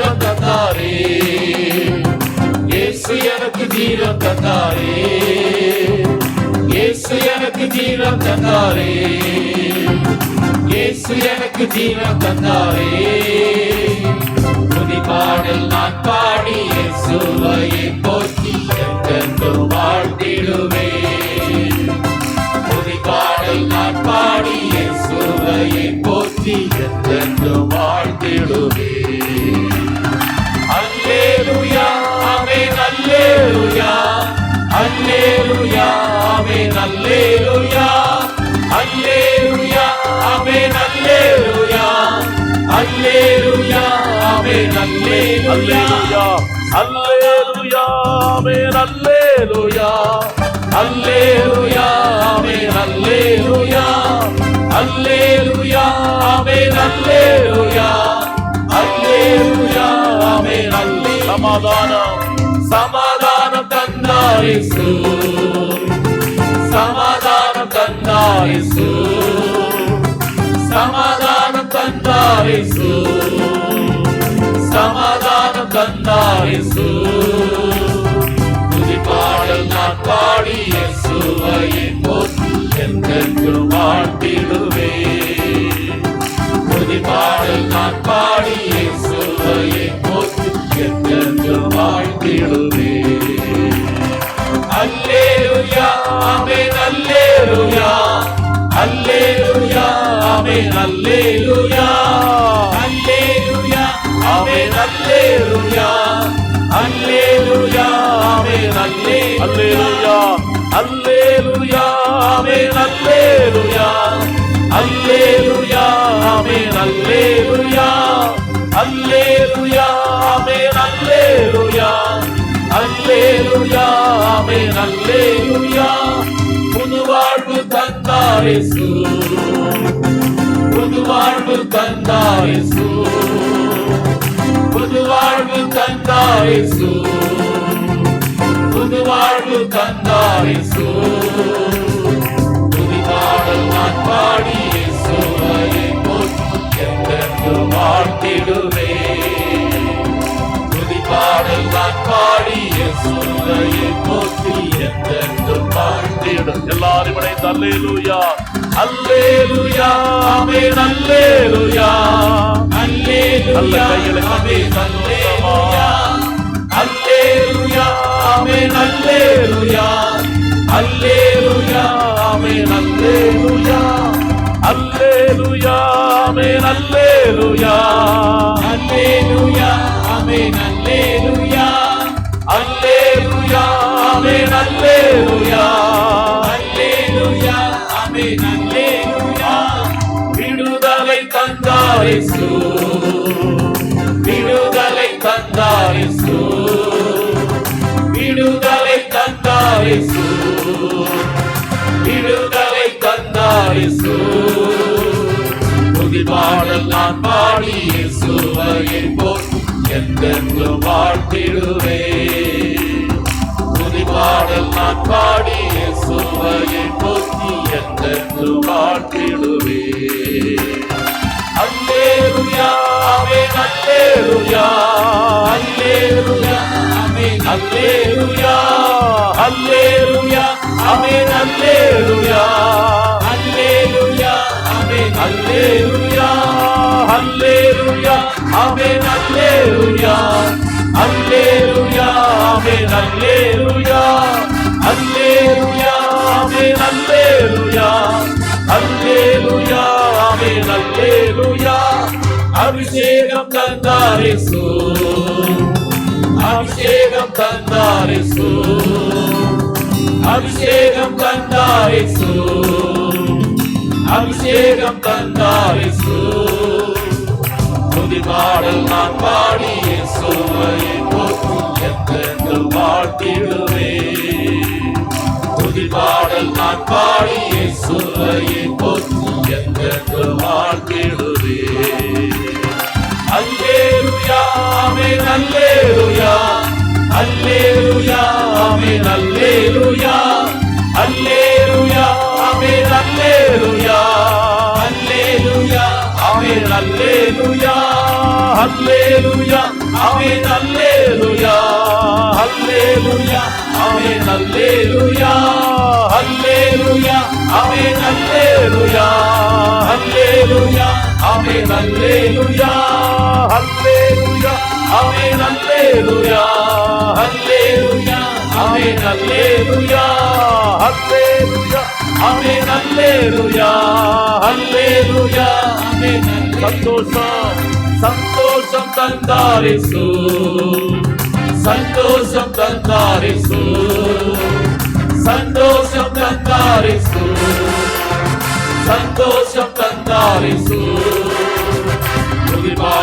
ஜீவன் தந்தாரே இயேசு எனக்கு ஜீவன் தந்தாரே இயேசு எனக்கு ஜீவன் தந்தாரே இயேசு எனக்கு ஜீவன் தந்தாரே துதி பாடல் நான் பாடி இயேசுவையை போற்றி என்றென்றும் வாழ்த்திடுவே. துதி பாடல் நான் பாடி இயேசுவையை போற்றி என்றென்றும் வாழ்த்திடுவே. அல்லேலூயா அல்லேலூயா ஆமென் அல்லேலூயா அல்லேலூயா ஆமென் அல்லேலூயா அல்லேலூயா ஆமென் அல்லேலூயா அல்லேலூயா ஆமென் அல்லேலூயா சமாதானம் சமாதானம் தந்தாரிசு சமாதானம் தந்தாரிசு சமாதானம் தந்தாரிசு தந்தாயசு துதி பாடல் நான் பாடிய சுவையின் போல் என்றென்றும் வாழ்த்திடுவே துதி பாடல் நான் பாடிய சுவையின் போல் என்றென்றும் வாழ்த்திடுவே அல்லேலுயா ஆமென் அல்லேலுயா. அல்லேலுயா ஆமென் அல்லேலுயா. ஆமென் அல்லேலூயா புது வாழ்வு தந்தாரிசு புது வாழ்வு தந்தாரிசு புது வாழ்வு தந்தாரிசு புது வாழ்வு தந்தாரிசு பாடல் நான் வாழ்த்திடுவேன். நான் பாடி இயேசுவையை போற்றி என்றென்றும் வாழ்த்திடும் எல்லாரும் இணைந்து அல்லேலூயா. அல்லேலூயா. ஆமென் அல்லேலூயா. நல்ல கைகளை ஆமென் அல்லேலூயா. அல்லேலூயா. ஆமென் அல்லேலூயா. அல்லேலூயா. ஆமென் அல்லேலூயா. அல்லேலூயா. ஆமென் அல்லேலூயா. அல்லேலூயா. ஆமென் தந்தாரிசு. விடுதலை தந்தாரிசு. விடுதலை தந்தாரிசு. விடுதலை தந்தாரிசு. புதிபாடல் நான் பாடிய சுவையை போல் என்றென்றும் வாழ்த்திடுவே புதிபாடல் நான் பாடிய சுவையை போக்கி என்றென்றும் வாழ்த்தி Alleluia, Alleluia, Amen, Alleluia, Alleluia, Amen, Alleluia, Alleluia, Amen, Alleluia, Alleluia, Amen, Alleluia, Alleluia, Amen, Alleluia. அபிஷேகம் தந்தாரே சோ அபிஷேகம் தந்தாரே சோ அபிஷேகம் தந்தாரே சோ அபிஷேகம் தந்தாரே பாடல் நான் பாடிய சோமையே அல்லேலூயா ஆமென் அல்லேலூயா அல்லேலூயா ஆமென் அல்லேலூயா அல்லேலூயா ஆமென் அல்லேலூயா அல்லேலூயா ஆமென் அல்லேலூயா அல்லேலூயா ஆமென் அல்லேலூயா அல்லேலூயா ஆமென் அல்லேலூயா அல்லேலூயா ஆமென் அல்லேலூயா அல்லேலூயா ఆమెన్ హల్లెలూయా హల్లెలూయా ఆమెన్ హల్లెలూయా హల్లెలూయా ఆమెన్ హల్లెలూయా హల్లెలూయా ఆమెన్ సంతోషం సంతోషం తందారిసు సంతోషం తందారిసు సంతోషం తందారిసు సంతోషం తందారిసు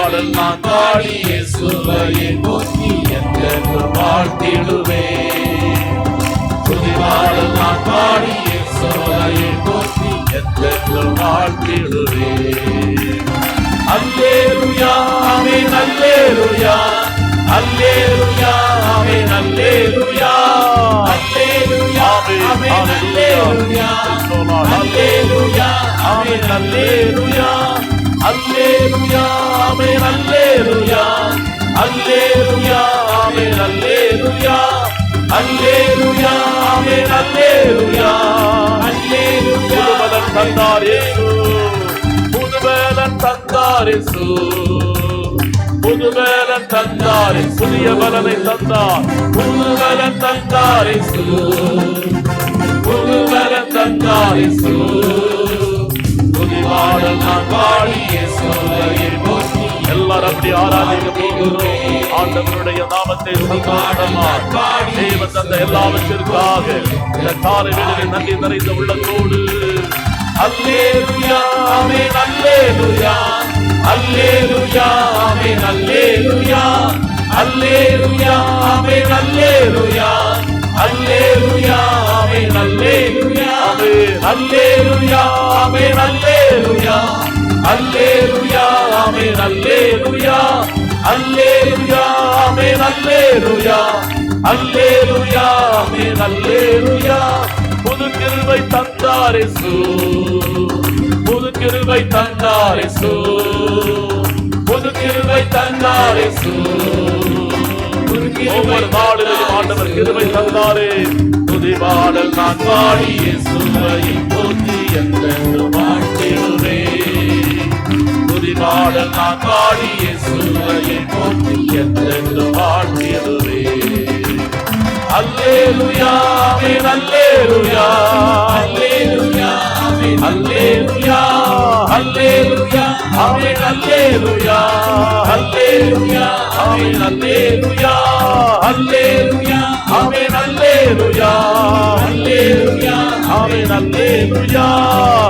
பாடல் நான் பாடியே சுவையை போக்கி எங்களுக்கு வாழ்த்திடுவே. துதி பாடல் நான் பாடியே சுவையை போக்கி எங்களுக்கு வாழ்த்திடுவே. அல்லேலுயா ஆமே நல்லேலுயா அல்லேலுயா ஆமே நல்லேலுயா அல்லேலுயா ஆமே நல்லேலுயா அல்லேலுயா ஆமே நல்லேலுயா அல்லேலுயா ஆமென் அல்லேலுயா. அல்லேலுயா ஆமென் அல்லேலுயா. அல்லேலுயா ஆமென் அல்லேலுயா. அல்லேலுயா புதுபலன் தந்தார் இயேசு. புதுபலன் தந்தார் இயேசு. புதுபலன் தந்தார் புதிய பலனை தந்தார். புதுபலன் தந்தார் இயேசு. புதுபலன் தந்தார் இயேசு. துதிபாடல் நான் பாடிய சொல்லையில் போற்றி. எல்லாரும் அப்படி ஆராதிக்க போகிறோம். ஆண்டவருடைய நாமத்தை சந்தோஷமா தேவன் தந்த எல்லாவற்றிற்காக இந்த காலை வேளையில் நன்றி நிறைந்த உள்ளத்தோடு. அல்லேலுயா ஆமென் அல்லேலுயா. அல்லேலுயா ஆமென் அல்லேலுயா. அல்லேலுயா ஆமென் அல்லேலுயா. அல்லேலுயா ஆமென் அல்லேலுயா. அல்லேலுயா ஆமென் அல்லேலுயா. அல்லேலுயா ஆமென் அல்லேலுயா. அல்லேலுயா ஆமென் அல்லேலுயா. அல்லேலுயா ஆமென் அல்லேலுயா. புது கிருபை தந்தாரிசு புது கிருபை தந்தாரிசு புது கிருபை தந்தாரிசு ஒவ்வொரு நாளிலும் ஆண்டவர் கிருபை தந்தாரே. பாடல் நான் பாடிய சுவையை போற்றி எந்த வாழ்த்திடுவே துதி பாடல் நான் பாடிய சுவையை போற்றி எந்த வாழ்த்திடுவே அல்லேலுயா அல்லேலுயா அல்லேலுயா. ఆమెన్ హల్లెలూయా హల్లెలూయా ఆమెన్ హల్లెలూయా హల్లెలూయా ఆమెన్ హల్లెలూయా హల్లెలూయా ఆమెన్ హల్లెలూయా హల్లెలూయా ఆమెన్ హల్లెలూయా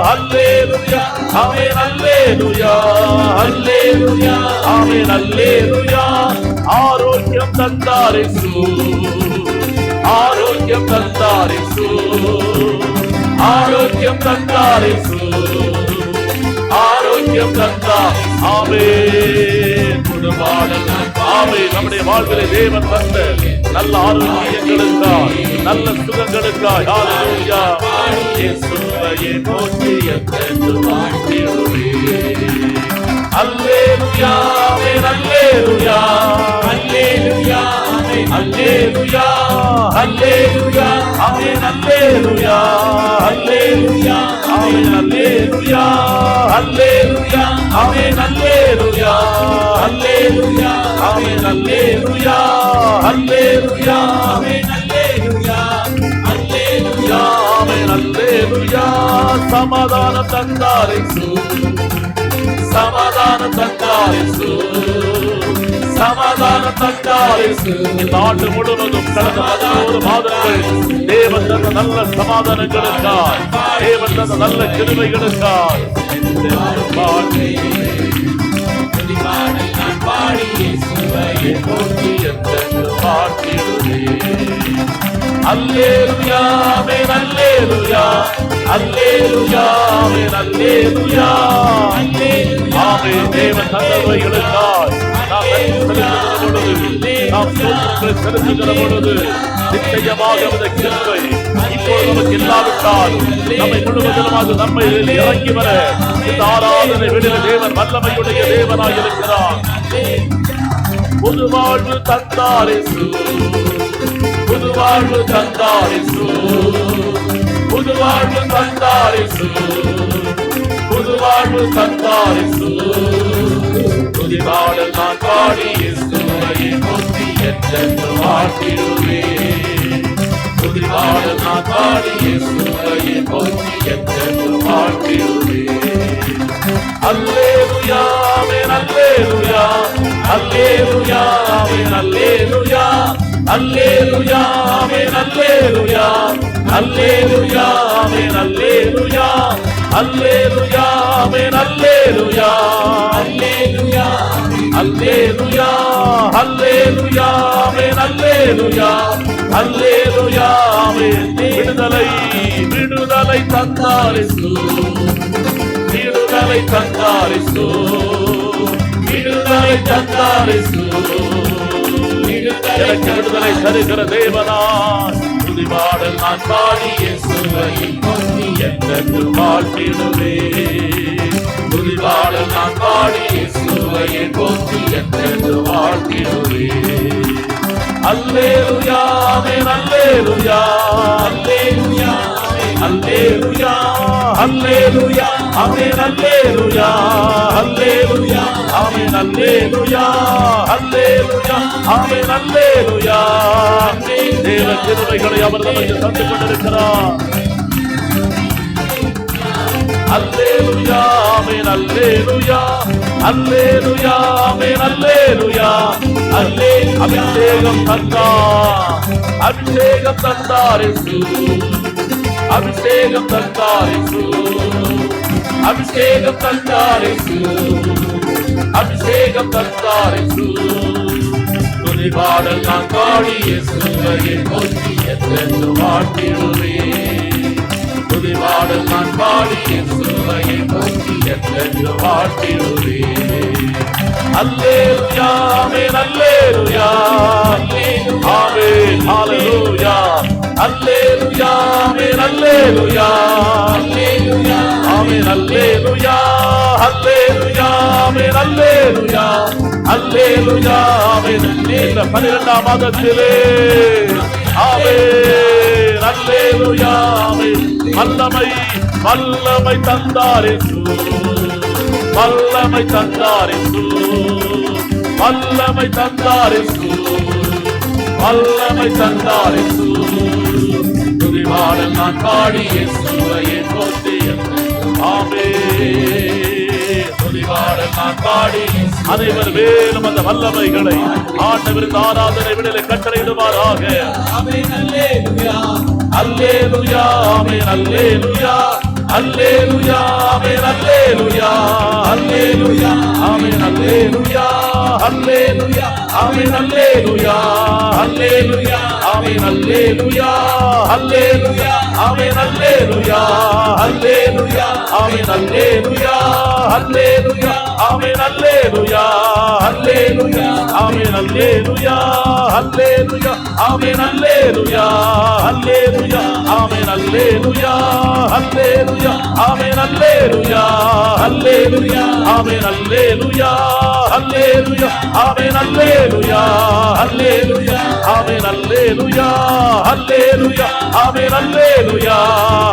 హల్లెలూయా ఆమెన్ హల్లెలూయా హల్లెలూయా ఆమెన్ హల్లెలూయా. ఆరోగ్యం తందారిసు ఆరోగ్యం తందారిసు ஆரோக்கியம் தந்தாரே. ஆரோக்கியம் தந்தார். ஆமே. ஆமை நம்முடைய வாழ்விலை தேவன் தந்த நல்ல ஆரோக்கியங்களுக்காய் நல்ல சுகங்களுக்காய். அல்லேலுயா அல்லேலுயா. அல்லேலுயா அல்லேலுயா ஆமென் அல்லேலுயா அல்லேலுயா ஆமென் அல்லேலுயா அல்லேலுயா ஆமென் அல்லேலுயா அல்லேலுயா ஆமென் அல்லேலுயா அல்லேலுயா ஆமென் அல்லேலுயா அல்லேலுயா ஆமென் அல்லேலுயா சமாதானம் தந்தாரை சமாதானம் தந்தாரிசு சமாதான தக்காரிசு நாடு முழுவதும் கடந்த ஒரு மாதங்கள் தேவன் தந்த நல்ல சமாதானங்களுக்காய். தேவன் தந்த நல்ல கிருமைகளுக்காய் பாடி அல்லேலுயா அல்லேலுயா. அல்லேலூயா தேவன் தந்தவைகளுக்காய் நாம் செலுத்துகிற பொழுது நிச்சயமாக அந்த கிருபை இப்போது நமக்கு இல்லாவிட்டாலும் நம்மை முழுவதிலுமாக நம்மை இறங்கி வர இந்த ஆராதனை விடுகிற தேவன் வல்லமையுடைய தேவனாக இருக்கிறார். புது வாழ்வு தந்தாரே புது வாழ்வு தந்தாரே புது வாழ்வு தந்தாரிசு. புது வாழ்வு தந்தாரிசு. புதி பாடல் நான் பாடி இசுவையை கொத்தி என்று வாழ்த்திடுவே. புதி பாடல் நான் பாடி இசுவையை கொத்தி என்று வாழ்த்திடுவே. அல்லேலுயா அல்லேலுயா. அல்லேலுயா அல்லேலுயா. அல்லேலுயா ஆமென் அல்லேலுயா. அல்லேலுயா ஆமென் அல்லேலுயா. அல்லேலுயா ஆமென் அல்லேலுயா. அல்லேலுயா. அல்லேலுயா அல்லேலுயா ஆமென் அல்லேலுயா. அல்லேலுயா ஆமென். விடுதலை விடுதலை தந்தாரே விடுதலை தந்தாரிசு விடுதலை தந்தாரிசு எனக்கு விடுதலை தருகிற தேவனா துதிபாடல் நான் பாடிய சுவையில் பொங்கி என்று வாழ்த்திடுவே துதிபாடல் நான் பாடிய சுவையில் பொங்கி எனக்கு வாழ்த்திடுவே அல்லேலுயா ஆமென் அல்லேலுயா. அல்லேலுயா அல்லேலுயா. அல்லேலுயா ஆமென் அல்லேலுயா அல்லேலுயா ஆமென் அல்லேலுயா அல்லேலுயா ஆமென் அல்லேலுயா தேவ கிருபைகளை அவர் நமக்கு தந்து கொண்டிருக்கிறார். அல்லேலுயா ஆமென் அல்லேலுயா அல்லேலுயா ஆமென் அல்லேலுயா அல்லே அபிஷேகம் தந்தார். அபிஷேகம் தந்தார் தந்தாரிசு அபிஷேகம் தந்தாரை அபிஷேகம் தந்தாரை அபிஷேகம் தந்தாரை துணிபாடல் நான் காடிய சுவையை கொத்தியத்தென்று வாழ்த்திடுவேன் துணிபாடல் நான் பாடிய சுவையை கொத்தியத்தென்று வாழ்த்திடுவேன் அல்லேலுயா அல்லேலுயா. ஆமே ஹalleluya. அல்லே ஆமென் அல்லேலுயா ஆமென் அல்லேலுயா அல்லேலுயா ஆமென் அல்லேலுயா அல்லேலுயா ஆமென் இந்த 12 மாதத்திலே. ஆமென் அல்லேலுயா ஆமென் வல்லமை வல்லமை தந்தாரே வல்லமை தந்தாரே வல்லமை தந்தாரே வல்லமை தந்தாரே வாழ நான் பாடிய சுவையை போற்றிய ஆமே. அனைவர் மேலும் அந்த வல்லமைகளை ஆண்டவரின் ஆராதனை விடலை கட்டளையிடுவாராக அல்லே லுயா அமே அல்லே லுயா அல்லே லுயா அமே அல்லே லுயா அல்லே லுயா அமே அல்லே லுயா அல்லேலுயா ஆமென் அல்லேலுயா அல்லேலுயா ஆமென் அல்லேலுயா அல்லேலுயா ஆமென் அல்லேலுயா அல்லேலுயா ஆமென் அல்லேலுயா அல்லேலுயா ஆமென் அல்லேலுயா அல்லேலுயா ஆமென் அல்லேலுயா அல்லேலுயா ஆமென் அல்லேலுயா அல்லேலுயா ஆமென் அல்லேலுயா அல்லேலுயா ஆமென் அல்லேலுயா அல்லேலுயா ஆமென் அல்லேலுயா அல்லேலுயா ஆமென் அல்லேலுயா அல்லேலுயா ஆமென் அல்லேலுயா அல்லேலுயா ஆமென் அல்லேலுயா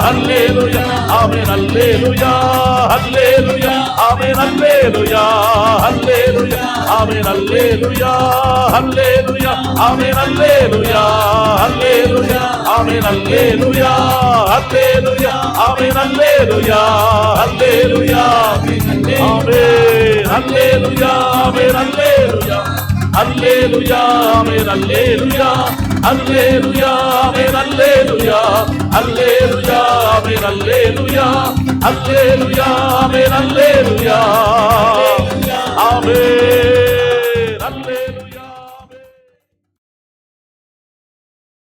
அல்லேலுயா ஆமென் அல்லேலுயா அல்லேலுயா ஆமென் அல்லேலுயா அல்லேலுயா ஆமென் அல்லேலுயா அல்லேலுயா ஆமென் அல்லேலுயா அல்லேலுயா ஆமென் அல்லேலுயா அல்லேலுயா ஆமென் அல்லேலுயா அல்லேலுயா ஆமென் அல்லேலுயா ஆமென் அல்லேலுயா அல்லேலுயா அல்லேலுயா ஆமென் அல்லேலுயா அல்லேலுயா ஆமென் அல்லேலுயா அல்லேலுயா ஆமென் அல்லேலுயா அல்லேலுயா ஆமென் அல்லேலுயா ஆமென்